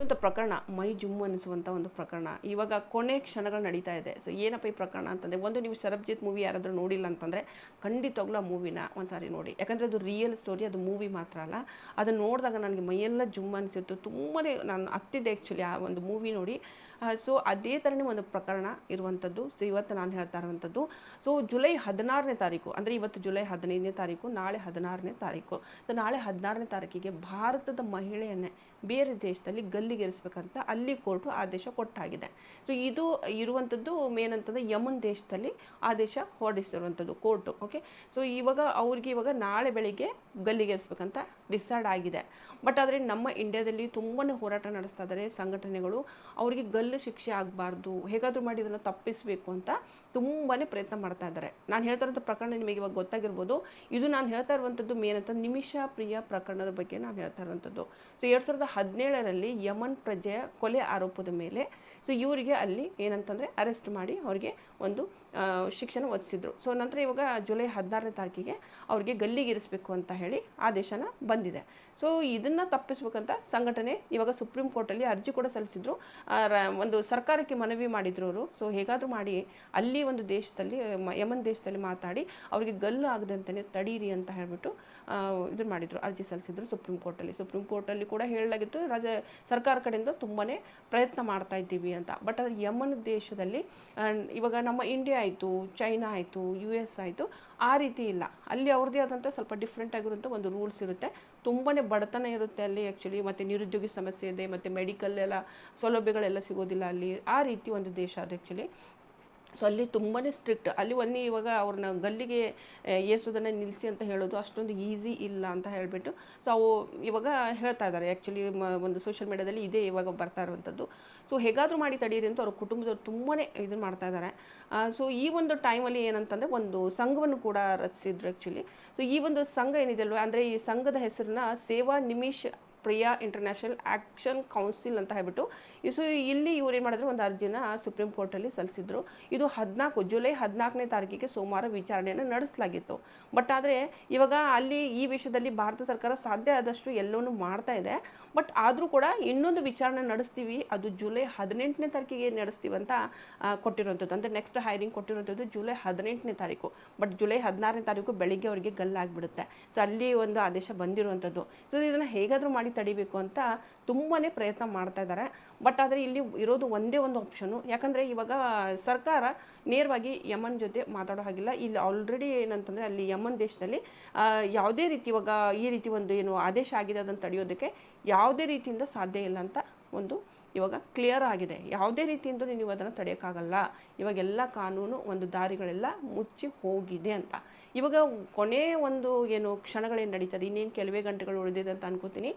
ಅಂತ ಪ್ರಕರಣ, ಮೈ ಜುಮ್ಮು ಅನ್ನಿಸುವಂಥ ಒಂದು ಪ್ರಕರಣ. ಇವಾಗ ಕೊನೆ ಕ್ಷಣಗಳು ನಡೀತಾ ಇದೆ. ಸೊ ಏನಪ್ಪ ಈ ಪ್ರಕರಣ ಅಂತಂದರೆ, ಒಂದು ನೀವು ಸರಬ್ಜಿತ್ ಮೂವಿ ಯಾರಾದರೂ ನೋಡಿಲ್ಲ ಅಂತಂದರೆ, ಖಂಡಿತವಾಗ್ಲೂ ಆ ಮೂವಿನ ಒಂದ್ಸಾರಿ ನೋಡಿ. ಯಾಕಂದರೆ ಅದು ರಿಯಲ್ ಸ್ಟೋರಿ ಅದು ಮೂವಿ ಮಾತ್ರ ಅಲ್ಲ. ಅದನ್ನು ನೋಡಿದಾಗ ನನಗೆ ಮೈಯೆಲ್ಲ ಜುಮ್ ಅನಿಸಿತ್ತು. ತುಂಬನೇ ನಾನು ಹತ್ತಿದ್ದೆ ಆ್ಯಕ್ಚುಲಿ ಆ ಒಂದು ಮೂವಿ ನೋಡಿ. ಸೊ ಅದೇ ಥರನೇ ಒಂದು ಪ್ರಕರಣ ಇರುವಂಥದ್ದು. ಸೊ ಇವತ್ತು ನಾನು ಹೇಳ್ತಾ ಇರುವಂಥದ್ದು. ಸೊ ಜುಲೈ ಹದಿನಾರನೇ ತಾರೀಕು, ಅಂದರೆ ಇವತ್ತು ಜುಲೈ ಹದಿನೈದನೇ ತಾರೀಕು, ನಾಳೆ ಹದಿನಾರನೇ ತಾರೀಕು. ಸೊ ನಾಳೆ ಹದಿನಾರನೇ ತಾರೀಕಿಗೆ ಭಾರತದ ಮಹಿಳೆಯನ್ನೇ ಬೇರೆ ದೇಶದಲ್ಲಿ ಗಲ್ಲಿಗೇರಿಸ್ಬೇಕಂತ ಅಲ್ಲಿ ಕೋರ್ಟು ಆದೇಶ ಕೊಟ್ಟಾಗಿದೆ. ಸೊ ಇದು ಇರುವಂಥದ್ದು ಮೇನ್ ಅಂತಂದರೆ ಯಮನ್ ದೇಶದಲ್ಲಿ ಆದೇಶ ಹೊರಡಿಸಿರುವಂಥದ್ದು ಕೋರ್ಟು ಓಕೆ ಸೊ ಇವಾಗ ಅವ್ರಿಗೆ ಇವಾಗ ನಾಳೆ ಬೆಳಿಗ್ಗೆ ಗಲ್ಲಿಗೇರಿಸ್ಬೇಕಂತ ಡಿಸೈಡ್ ಆಗಿದೆ. ಬಟ್ ಆದರೆ ನಮ್ಮ ಇಂಡಿಯಾದಲ್ಲಿ ತುಂಬಾ ಹೋರಾಟ ನಡೆಸ್ತಾ ಇದ್ದಾರೆ ಸಂಘಟನೆಗಳು. ಅವರಿಗೆ ಗಲ್ಲು ಶಿಕ್ಷೆ ಆಗಬಾರ್ದು, ಹೇಗಾದರೂ ಮಾಡಿ ಇದನ್ನು ತಪ್ಪಿಸಬೇಕು ಅಂತ ತುಂಬಾ ಪ್ರಯತ್ನ ಮಾಡ್ತಾ ಇದ್ದಾರೆ. ನಾನು ಹೇಳ್ತಾ ಇರೋಂಥ ಪ್ರಕರಣ ನಿಮಗೆ ಇವಾಗ ಗೊತ್ತಾಗಿರ್ಬೋದು. ಇದು ನಾನು ಹೇಳ್ತಾ ಇರುವಂಥದ್ದು ಮೇನ್ ಅಂತ ನಿಮಿಷ ಪ್ರಿಯ ಪ್ರಕರಣದ ಬಗ್ಗೆ ನಾನು ಹೇಳ್ತಾ ಇರುವಂಥದ್ದು. ಸೊ ಎರಡು ಸಾವಿರದ ಹದಿನೇಳರಲ್ಲಿ ಯಮನ್ ಪ್ರಜೆಯ ಕೊಲೆ ಆರೋಪದ ಮೇಲೆ ಸೊ ಇವರಿಗೆ ಅಲ್ಲಿ ಏನಂತಂದರೆ ಅರೆಸ್ಟ್ ಮಾಡಿ ಅವರಿಗೆ ಒಂದು ಶಿಕ್ಷಣ ಒದಿಸಿದ್ರು ಸೊ ನಂತರ ಇವಾಗ ಜುಲೈ ಹದಿನಾರನೇ ತಾರೀಕಿಗೆ ಅವರಿಗೆ ಗಲ್ಲಿಗೇರಿಸಬೇಕು ಅಂತ ಹೇಳಿ ಆದೇಶನ ಬಂದಿದೆ. ಸೊ ಇದನ್ನು ತಪ್ಪಿಸ್ಬೇಕಂತ ಸಂಘಟನೆ ಇವಾಗ ಸುಪ್ರೀಂ ಕೋರ್ಟಲ್ಲಿ ಅರ್ಜಿ ಕೂಡ ಸಲ್ಲಿಸಿದ್ರು. ಒಂದು ಸರ್ಕಾರಕ್ಕೆ ಮನವಿ ಮಾಡಿದ್ರು ಅವರು ಸೊ ಹೇಗಾದರೂ ಮಾಡಿ ಅಲ್ಲಿ ಒಂದು ದೇಶದಲ್ಲಿ ಯಮನ್ ದೇಶದಲ್ಲಿ ಮಾತಾಡಿ ಅವರಿಗೆ ಗಲ್ಲು ಆಗದಂತಲೇ ತಡೀರಿ ಅಂತ ಹೇಳಿಬಿಟ್ಟು ಇದು ಮಾಡಿದರು, ಅರ್ಜಿ ಸಲ್ಲಿಸಿದ್ರು ಸುಪ್ರೀಂ ಕೋರ್ಟಲ್ಲಿ ಸುಪ್ರೀಂ ಕೋರ್ಟಲ್ಲಿ ಕೂಡ ಹೇಳಲಾಗಿತ್ತು, ರಾಜ್ಯ ಸರ್ಕಾರ ಕಡೆಯಿಂದ ತುಂಬಾ ಪ್ರಯತ್ನ ಮಾಡ್ತಾ ಇದ್ದೀವಿ ಅಂತ. ಬಟ್ ಅದು ಯಮನ್ ದೇಶದಲ್ಲಿ ಇವಾಗ ನಮ್ಮ ಇಂಡಿಯಾ ಆಯಿತು ಚೈನಾ ಆಯಿತು ಯು ಎಸ್ ಆಯಿತು, ಆ ರೀತಿ ಇಲ್ಲ. ಅಲ್ಲಿ ಅವ್ರದ್ದೇ ಆದಂಥ ಸ್ವಲ್ಪ ಡಿಫ್ರೆಂಟ್ ಆಗಿರುವಂಥ ಒಂದು ರೂಲ್ಸ್ ಇರುತ್ತೆ. ತುಂಬಾ ಬಡತನ ಇರುತ್ತೆ ಅಲ್ಲಿ ಆ್ಯಕ್ಚುಲಿ ಮತ್ತು ನಿರುದ್ಯೋಗಿ ಸಮಸ್ಯೆ ಇದೆ, ಮತ್ತು ಮೆಡಿಕಲ್ ಎಲ್ಲ ಸೌಲಭ್ಯಗಳೆಲ್ಲ ಸಿಗೋದಿಲ್ಲ ಅಲ್ಲಿ. ಆ ರೀತಿ ಒಂದು ದೇಶ ಅದು ಆ್ಯಕ್ಚುಲಿ ಸೊ ಅಲ್ಲಿ ತುಂಬಾ ಸ್ಟ್ರಿಕ್ಟ್ ಅಲ್ಲಿ ಒನ್ನಿ ಇವಾಗ ಅವ್ರನ್ನ ಗಲ್ಲಿಗೆ ಏಸೋದನ್ನ ನಿಲ್ಲಿಸಿ ಅಂತ ಹೇಳೋದು ಅಷ್ಟೊಂದು ಈಸಿ ಇಲ್ಲ ಅಂತ ಹೇಳಿಬಿಟ್ಟು ಸೊ ಅವು ಇವಾಗ ಹೇಳ್ತಾ ಇದ್ದಾರೆ ಆ್ಯಕ್ಚುಲಿ ಒಂದು ಸೋಷಿಯಲ್ ಮೀಡಿಯಾದಲ್ಲಿ ಇದೇ ಇವಾಗ ಬರ್ತಾ ಇರುವಂಥದ್ದು ಸೊ ಹೇಗಾದರೂ ಮಾಡಿ ತಡೀರಿ ಅಂತ ಅವ್ರ ಕುಟುಂಬದವ್ರು ತುಂಬಾ ಇದನ್ನು ಮಾಡ್ತಾ ಇದ್ದಾರೆ ಸೊ ಈ ಒಂದು ಟೈಮಲ್ಲಿ ಏನಂತಂದರೆ ಒಂದು ಸಂಘವನ್ನು ಕೂಡ ರಚಿಸಿದ್ರು ಆ್ಯಕ್ಚುಲಿ ಸೊ ಈ ಒಂದು ಸಂಘ ಏನಿದೆ ಅಲ್ವಾ, ಅಂದರೆ ಈ ಸಂಘದ ಹೆಸರನ್ನ save Nimish Priya international action council ಅಂತ ಹೇಳ್ಬಿಟ್ಟು. ಸೊ ಇಲ್ಲಿ ಇವ್ರು ಏನು ಮಾಡಿದ್ರು, ಒಂದು ಅರ್ಜಿನ ಸುಪ್ರೀಂ ಕೋರ್ಟಲ್ಲಿ ಸಲ್ಲಿಸಿದ್ರು. ಇದು ಹದಿನಾಲ್ಕು, ಜುಲೈ ಹದಿನಾಲ್ಕನೇ ತಾರೀಕಿಗೆ ಸೋಮವಾರ ವಿಚಾರಣೆಯನ್ನು ನಡೆಸಲಾಗಿತ್ತು. ಬಟ್ ಆದರೆ ಇವಾಗ ಅಲ್ಲಿ ಈ ವಿಷಯದಲ್ಲಿ ಭಾರತ ಸರ್ಕಾರ ಸಾಧ್ಯ ಆದಷ್ಟು ಎಲ್ಲವನ್ನೂ ಮಾಡ್ತಾ ಇದೆ. ಬಟ್ ಆದರೂ ಕೂಡ ಇನ್ನೊಂದು ವಿಚಾರಣೆ ನಡೆಸ್ತೀವಿ. ಅದು ಜುಲೈ ಹದಿನೆಂಟನೇ ತಾರೀಕಿಗೆ ನಡೆಸ್ತೀವಿ ಅಂತ ಕೊಟ್ಟಿರುವಂಥದ್ದು. ಅಂದರೆ ನೆಕ್ಸ್ಟ್ ಹೈರಿಂಗ್ ಕೊಟ್ಟಿರುವಂಥದ್ದು ಜುಲೈ ಹದಿನೆಂಟನೇ ತಾರೀಕು. ಬಟ್ ಜುಲೈ ಹದಿನಾರನೇ ತಾರೀಕು ಬೆಳಿಗ್ಗೆ ಅವರಿಗೆ ಗಲ್ಲಾಗ್ಬಿಡುತ್ತೆ. ಸೊ ಅಲ್ಲಿ ಒಂದು ಆದೇಶ ಬಂದಿರುವಂಥದ್ದು. ಸೊ ಇದನ್ನು ಹೇಗಾದರೂ ಮಾಡಿ ತಡಿಬೇಕು ಅಂತ ತುಂಬಾ ಪ್ರಯತ್ನ ಮಾಡ್ತಾ ಇದ್ದಾರೆ. ಬಟ್ ಆದರೆ ಇಲ್ಲಿ ಇರೋದು ಒಂದೇ ಒಂದು ಆಪ್ಷನ್ನು ಯಾಕಂದರೆ ಇವಾಗ ಸರ್ಕಾರ ನೇರವಾಗಿ ಯಮನ್ ಜೊತೆ ಮಾತಾಡೋ ಹಾಗಿಲ್ಲ. ಇಲ್ಲಿ ಆಲ್ರೆಡಿ ಏನಂತಂದರೆ ಅಲ್ಲಿ ಯಮನ್ ದೇಶದಲ್ಲಿ ಯಾವುದೇ ರೀತಿ ಇವಾಗ ಈ ರೀತಿ ಒಂದು ಏನು ಆದೇಶ ಆಗಿದೆ ಅದನ್ನು ತಡೆಯೋದಕ್ಕೆ ಯಾವುದೇ ರೀತಿಯಿಂದ ಸಾಧ್ಯ ಇಲ್ಲ ಅಂತ ಒಂದು ಇವಾಗ ಕ್ಲಿಯರ್ ಆಗಿದೆ. ಯಾವುದೇ ರೀತಿಯಿಂದ ನೀವು ಅದನ್ನು ತಡೆಯೋಕ್ಕಾಗಲ್ಲ. ಇವಾಗೆಲ್ಲ ಕಾನೂನು ಒಂದು ದಾರಿಗಳೆಲ್ಲ ಮುಚ್ಚಿ ಹೋಗಿದೆ ಅಂತ. ಇವಾಗ ಕೊನೆ ಒಂದು ಏನು ಕ್ಷಣಗಳೇನು ನಡೀತದೆ, ಇನ್ನೇನು ಕೆಲವೇ ಗಂಟೆಗಳು ಉಳಿದಿದೆ ಅಂತ ಅನ್ಕೋತೀನಿ.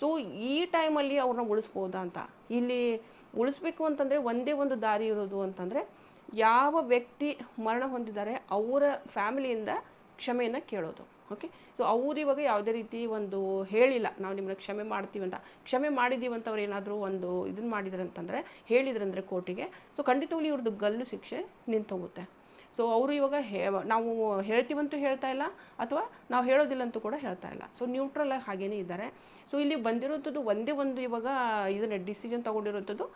ಸೊ ಈ ಟೈಮಲ್ಲಿ ಅವ್ರನ್ನ ಉಳಿಸ್ಬೋದಾ ಅಂತ? ಇಲ್ಲಿ ಉಳಿಸ್ಬೇಕು ಅಂತಂದರೆ ಒಂದೇ ಒಂದು ದಾರಿ ಇರೋದು ಅಂತಂದರೆ ಯಾವ ವ್ಯಕ್ತಿ ಮರಣ ಹೊಂದಿದ್ದಾರೆ ಅವರ ಫ್ಯಾಮಿಲಿಯಿಂದ ಕ್ಷಮೆಯನ್ನು ಕೇಳೋದು. ಓಕೆ ಸೊ ಅವ್ರು ಇವಾಗ ಯಾವುದೇ ರೀತಿ ಒಂದು ಹೇಳಿಲ್ಲ, ನಾವು ನಿಮ್ಮನ್ನ ಕ್ಷಮೆ ಮಾಡ್ತೀವಿ ಅಂತ. ಕ್ಷಮೆ ಮಾಡಿದ್ದೀವಿ ಅವ್ರು ಏನಾದರೂ ಒಂದು ಇದನ್ನು ಮಾಡಿದ್ರು ಅಂತಂದರೆ ಹೇಳಿದ್ರಂದರೆ ಕೋರ್ಟಿಗೆ ಸೊ ಖಂಡಿತವಾಗಿ ಇವ್ರದ್ದು ಗಲ್ಲು ಶಿಕ್ಷೆ ನಿಂತೋಗುತ್ತೆ. ಸೊ ಅವರು ಇವಾಗ ಹೇ, ನಾವು ಹೇಳ್ತೀವಂತೂ ಹೇಳ್ತಾ ಇಲ್ಲ, ಅಥವಾ ನಾವು ಹೇಳೋದಿಲ್ಲ ಅಂತೂ ಕೂಡ ಹೇಳ್ತಾ ಇಲ್ಲ. ಸೊ ನ್ಯೂಟ್ರಲ್ ಆಗಿ ಹಾಗೇನೇ ಇದ್ದಾರೆ. ಸೊ ಇಲ್ಲಿ ಬಂದಿರೋಂಥದ್ದು ಒಂದೇ ಒಂದು ಇವಾಗ ಇದನ್ನ ಡಿಸಿಷನ್ ತೊಗೊಂಡಿರೋಂಥದ್ದು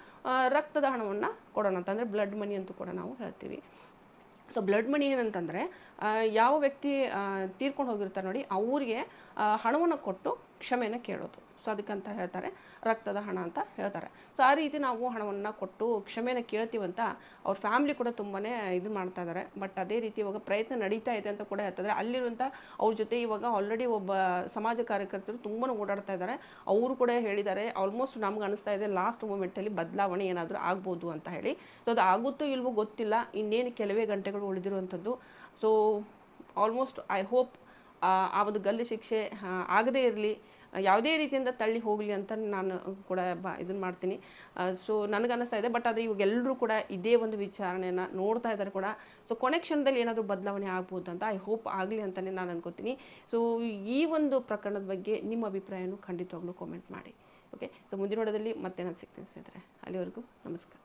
ರಕ್ತದ ಹಣವನ್ನು ಕೊಡೋಣ ಅಂತಂದರೆ ಬ್ಲಡ್ ಮನಿ ಅಂತೂ ಕೂಡ ನಾವು ಹೇಳ್ತೀವಿ. ಸೊ ಬ್ಲಡ್ ಮನಿ ಏನಂತಂದರೆ ಯಾವ ವ್ಯಕ್ತಿ ತೀರ್ಕೊಂಡು ಹೋಗಿರ್ತಾರೆ ನೋಡಿ, ಅವ್ರಿಗೆ ಹಣವನ್ನು ಕೊಟ್ಟು ಕ್ಷಮೆಯನ್ನು ಕೇಳೋದು. ಸೊ ಅಂತ ಹೇಳ್ತಾರೆ, ರಕ್ತದ ಹಣ ಅಂತ ಹೇಳ್ತಾರೆ. ಸೊ ಆ ರೀತಿ ನಾವು ಹಣವನ್ನು ಕೊಟ್ಟು ಕ್ಷಮೆನ ಕೇಳ್ತೀವಂತ ಅವ್ರ ಫ್ಯಾಮಿಲಿ ಕೂಡ ತುಂಬಾ ಇದು ಮಾಡ್ತಾ ಇದ್ದಾರೆ ಬಟ್ ಅದೇ ರೀತಿ ಇವಾಗ ಪ್ರಯತ್ನ ನಡೀತಾ ಇದೆ ಅಂತ ಕೂಡ ಹೇಳ್ತಾರೆ. ಅಲ್ಲಿರುವಂಥ ಅವ್ರ ಜೊತೆ ಇವಾಗ ಆಲ್ರೆಡಿ ಒಬ್ಬ ಸಮಾಜ ಕಾರ್ಯಕರ್ತರು ತುಂಬಾ ಓಡಾಡ್ತಾ ಇದ್ದಾರೆ ಅವರು ಕೂಡ ಹೇಳಿದ್ದಾರೆ ಆಲ್ಮೋಸ್ಟ್ ನಮ್ಗೆ ಅನಿಸ್ತಾ ಇದೆ ಲಾಸ್ಟ್ ಮೂಮೆಂಟಲ್ಲಿ ಬದಲಾವಣೆ ಏನಾದರೂ ಆಗ್ಬೋದು ಅಂತ ಹೇಳಿ. ಸೊ ಅದು ಆಗುತ್ತೋ ಇಲ್ವೋ ಗೊತ್ತಿಲ್ಲ, ಇನ್ನೇನು ಕೆಲವೇ ಗಂಟೆಗಳು ಉಳಿದಿರುವಂಥದ್ದು ಸೊ ಆಲ್ಮೋಸ್ಟ್ ಐ ಹೋಪ್ ಆ ಒಂದು ಗಲ್ಲು ಶಿಕ್ಷೆ ಆಗದೇ ಇರಲಿ. ಯಾವುದೇ ರೀತಿಯಿಂದ ತಳ್ಳಿ ಹೋಗಲಿ ಅಂತ ನಾನು ಕೂಡ ಬ ಇದನ್ನು ಮಾಡ್ತೀನಿ. ಸೊ ನನಗನ್ನಿಸ್ತಾ ಇದೆ ಬಟ್ ಅದು ಇವಾಗ ಎಲ್ಲರೂ ಕೂಡ ಇದೇ ಒಂದು ವಿಚಾರಣೆಯನ್ನು ನೋಡ್ತಾ ಇದ್ದಾರೆ ಕೂಡ. ಸೊ ಕೊನೆ ಕ್ಷಣದಲ್ಲಿ ಏನಾದರೂ ಬದಲಾವಣೆ ಆಗ್ಬೋದು ಅಂತ ಐ ಹೋಪ್ ಆಗಲಿ ಅಂತಲೇ ನಾನು ಅನ್ಕೋತೀನಿ. ಸೊ ಈ ಒಂದು ಪ್ರಕರಣದ ಬಗ್ಗೆ ನಿಮ್ಮ ಅಭಿಪ್ರಾಯನೂ ಖಂಡಿತವಾಗ್ಲೂ ಕಾಮೆಂಟ್ ಮಾಡಿ. ಓಕೆ ಸೊ ಮುಂದಿನ ನೋಡೋದಲ್ಲಿ ಮತ್ತೆ ನಾನು ಸಿಗ್ತೀನಿ ಸ್ನೇಹಿತರೆ. ಅಲ್ಲಿವರೆಗೂ ನಮಸ್ಕಾರ.